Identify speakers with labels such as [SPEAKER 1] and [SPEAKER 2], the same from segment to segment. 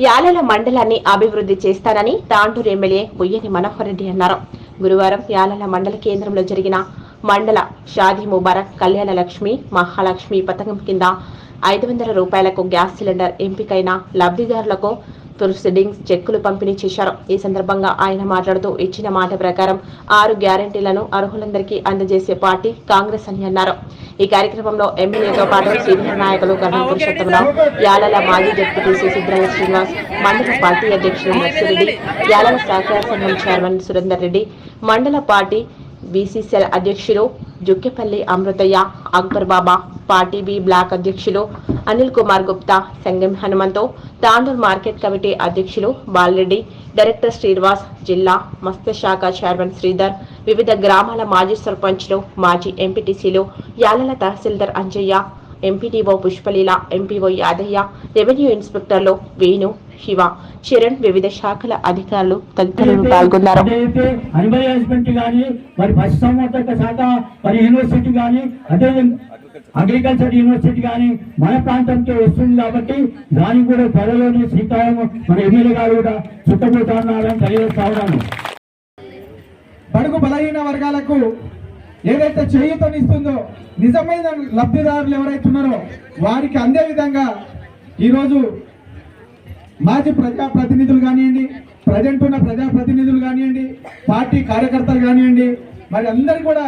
[SPEAKER 1] యాలల మండలాన్ని అభివృద్ధి చేస్తానని తాండూరు ఎమ్మెల్యే బుయ్యని మనోహర్ రెడ్డి అన్నారు. గురువారం యాలల మండల కేంద్రంలో జరిగిన మండల షాదీ ముబారక్ కళ్యాణ లక్ష్మి మహాలక్ష్మి పథకం కింద ఐదు వందల రూపాయలకు గ్యాస్ సిలిండర్ ఎంపికైన లబ్ధిదారులకు ప్రొసీడింగ్స్ చెక్కులు పంపిణీ చేశారు. ఈ సందర్భంగా ఆయన మాట్లాడుతూ ఇచ్చిన మాట ప్రకారం ఆరు గ్యారంటీలను అర్హులందరికీ అందజేసే పార్టీ కాంగ్రెస్ అని అన్నారు. ఈ కార్యక్రమంలో ఎమ్మెల్యేతో పాటు సీనియర్ నాయకులు గణం పురుషోత్తమరావు యాలల మాజీ డిప్యూటీ సిద్ధరాయ శ్రీనివాస్ మండల పార్టీ అధ్యక్షుడు నర్సిరెడ్డి యాలల సహకార సంఘం చైర్మన్ సురేందర్ రెడ్డి మండల పార్టీ బీసీసీఎల్ అధ్యక్షులు Jukkepalli Amruthaiah Akbar Baba party B block అధ్యక్షులు అనిల్ కుమార్ గుప్తా సంగం హనుమంతో తాండూర్ మార్కెట్ కమిటీ అధ్యక్షులు బాలరెడ్డి డైరెక్టర్ శ్రీనివాస్ జిల్లా మత్స్య శాఖ చైర్మన్ శ్రీధర్ వివిధ గ్రామాల మాజీ సర్పంచ్లు మాజీ ఎంపీటీసీలు Yalala tahsildar Anjaiah MPDO Pushpaleela MPO Yadaiah revenue ఇన్స్పెక్టర్లు Venu Shiva. Charan వివిధ శాఖల అధికారులు తదితరులు పాల్గొన్నారు.
[SPEAKER 2] యూనివర్సిటీ అగ్రికల్చర్ యూనివర్సిటీ కానీ మన ప్రాంతంతో వస్తుంది కాబట్టి దానికి కూడా త్వరలోనే శ్రీకారం మన ఎమ్మెల్యే గారు కూడా చుట్టబోతా ఉన్నారని తెలియజేస్తా ఉన్నాను.
[SPEAKER 3] బడుగు బలహీన వర్గాలకు ఏదైతే చేయూతనిస్తుందో నిజమైన లబ్ధిదారులు ఎవరైతే ఉన్నారో వారికి అందే విధంగా ఈరోజు మాజీ ప్రజా ప్రతినిధులు కానివ్వండి ప్రజెంట్ ఉన్న ప్రజా ప్రతినిధులు కానివ్వండి పార్టీ కార్యకర్తలు కానివ్వండి మరి అందరూ కూడా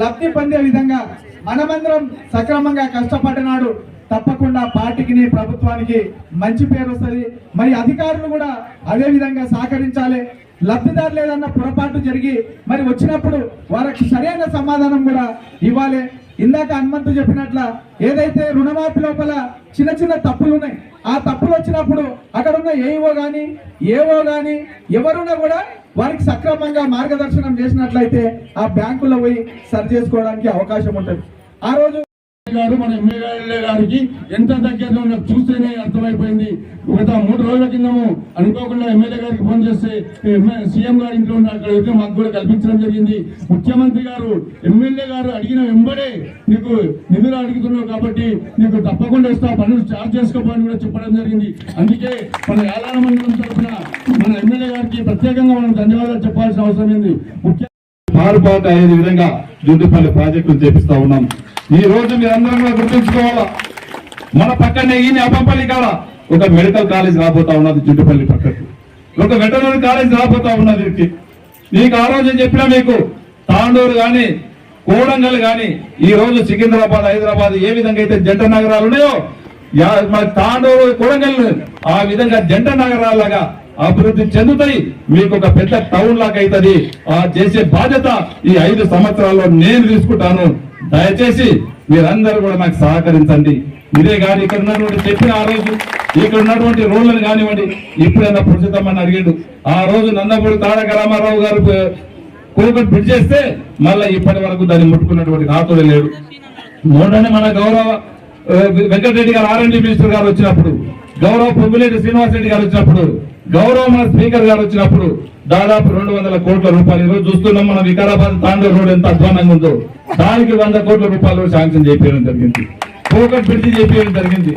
[SPEAKER 3] లబ్ధి పొందే విధంగా మనమందరం సక్రమంగా కష్టపడినాడు. తప్పకుండా పార్టీకి ప్రభుత్వానికి మంచి పేరు వస్తుంది. మరి అధికారులు కూడా అదే విధంగా సహకరించాలి. లబ్ధిదారు లేదన్న పొరపాటు జరిగి మరి వచ్చినప్పుడు వారికి సరైన సమాధానం కూడా ఇవ్వాలి. ఇందాక హనుమంతు చెప్పినట్ల ఏదైతే రుణమాఫీ లోపల చిన్న చిన్న తప్పులు ఉన్నాయి ఆ తప్పు తప్పులు వచ్చినప్పుడు అక్కడ ఉన్న ఏఈఓ గాని ఏఓ గాని ఎవరున్నా కూడా వారికి సక్రమంగా మార్గదర్శనం చేసినట్లయితే ఆ బ్యాంకులో పోయి సరి చేసుకోవడానికి అవకాశం ఉంటుంది. ఆ రోజు
[SPEAKER 2] గారు మన ఎమ్మెల్యే గారికి ఎంత దగ్గరలో చూస్తేనే అర్థమైపోయింది. గత మూడు రోజుల కిందము అనుకోకుండా ఎమ్మెల్యే గారికి ఫోన్ చేస్తే సీఎం గారి ఇంట్లో ఉన్న అక్కడ అయితే మాకు కూడా కల్పించడం జరిగింది. ముఖ్యమంత్రి గారు ఎమ్మెల్యే గారు అడిగిన వెంబడే నీకు నిధులు అడుగుతున్నావు కాబట్టి నీకు తప్పకుండా ఇస్తా పనులు చార్జ్ చేసుకోపోని కూడా చెప్పడం జరిగింది. అందుకే మన యాలాల మండలం తరఫున మన ఎమ్మెల్యే గారికి ప్రత్యేకంగా మనం ధన్యవాదాలు చెప్పాల్సిన అవసరం ఉంది. ముఖ్య
[SPEAKER 4] మారుబాటు అయ్యే విధంగా జుంటిపల్లి ప్రాజెక్టులు చేపిస్తా ఉన్నాం. ఈ రోజు మీరందరం కూడా గుర్తుంచుకోవాలా? మన పక్కనే ఈ అప్పంపల్లి కాడ ఒక మెడికల్ కాలేజ్ రాబోతా ఉన్నది జుంటుపల్లి పక్కకు. ఒక వెటనరీ కాలేజ్ రాబోతా ఉన్నది మీకు నీకు ఆ రోజు చెప్పినా మీకు తాండూరు కానీ కోడంగల్ కానీ ఈ రోజు సికింద్రాబాద్ హైదరాబాద్ ఏ విధంగా అయితే జంట నగరాలు ఉన్నాయో యా- మన తాండూరు కోడంగల్ ఆ విధంగా జంట నగరాలగా అభివృద్ధి చెందుతాయి. మీకు ఒక పెద్ద టౌన్ లాగా అవుతుంది. ఆ చేసే బాధ్యత ఈ ఐదు సంవత్సరాల్లో నేను తీసుకుంటాను. దయచేసి మీరందరూ కూడా నాకు సహకరించండి. ఇదే కానీ ఇక్కడ ఉన్నటువంటి చెప్పిన ఆ రోజు ఇక్కడ ఉన్నటువంటి రోడ్లను కానివ్వండి ఇప్పుడైనా పురుషితమని అడిగిండు. ఆ రోజు నందమూరి తారక రామారావు గారు కోకట్ బిడ్ చేస్తే మళ్ళీ ఇప్పటి వరకు దాన్ని ముట్టుకున్నటువంటి నాతోడే లేడు. మూడని మన గౌరవ వెంకటరెడ్డి గారు ఆర్ఎండి మినిస్టర్ గారు వచ్చినప్పుడు గౌరవ పొంగులేటి శ్రీనివాసరెడ్డి గారు వచ్చినప్పుడు గౌరవ మన స్పీకర్ గారు వచ్చినప్పుడు దాదాపు రెండు వందల కోట్ల రూపాయలు ఈరోజు చూస్తున్నాం. మన వికారాబాద్ తాండూరు రోడ్ ఎంత అధ్వానంగా ఉందో. దానికి వంద కోట్ల రూపాయలు శాంక్షన్ చేయడం జరిగింది. కోకట్ బ్రిడ్జి చేయడం జరిగింది.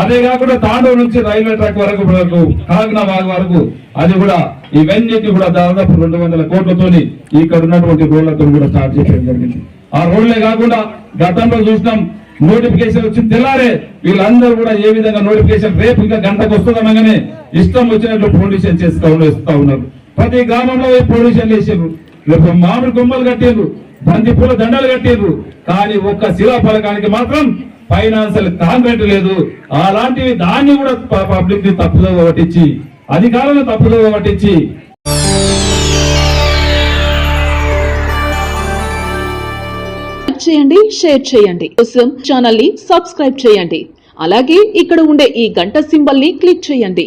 [SPEAKER 4] అదే కాకుండా తాండూరు నుంచి రైల్వే ట్రాక్ వరకు వరకు కాగ్నాబాగ్ వరకు అది కూడా ఇవన్నీ కూడా దాదాపు రెండు వందల కోట్లతోని ఇక్కడ ఉన్నటువంటి రోడ్లతో కూడా స్టార్ట్ చేయడం జరిగింది. ఆ రోడ్లే కాకుండా గతంలో చూసినాం నోటిఫికేషన్ వచ్చింది తెల్లారే వీళ్ళందరూ కూడా ఏ విధంగా నోటిఫికేషన్ రేపు ఇంకా గంటకు వస్తుందనగానే ఇష్టం వచ్చినట్లు పొల్యూషన్ చేస్తూ ఉన్నారు. ప్రతి గ్రామంలో పొల్యూషన్ వేసారు రేపు మామిడి కొమ్మలు కట్టారు బంతి పూల దండలు కట్టారు కానీ ఒక్క శిలా పథకానికి మాత్రం ఫైనాన్షియల్ కాంట్రాక్ట్ లేదు. అలాంటివి దాన్ని కూడా పబ్లిక్ని తప్పుదో పట్టించి అధికారులను తప్పుదో పట్టించి.
[SPEAKER 5] చేయండి షేర్ చేయండి. కోసం ఛానల్ని సబ్స్క్రైబ్ చేయండి. అలాగే ఇక్కడ ఉండే ఈ గంట సింబల్ని క్లిక్ చేయండి.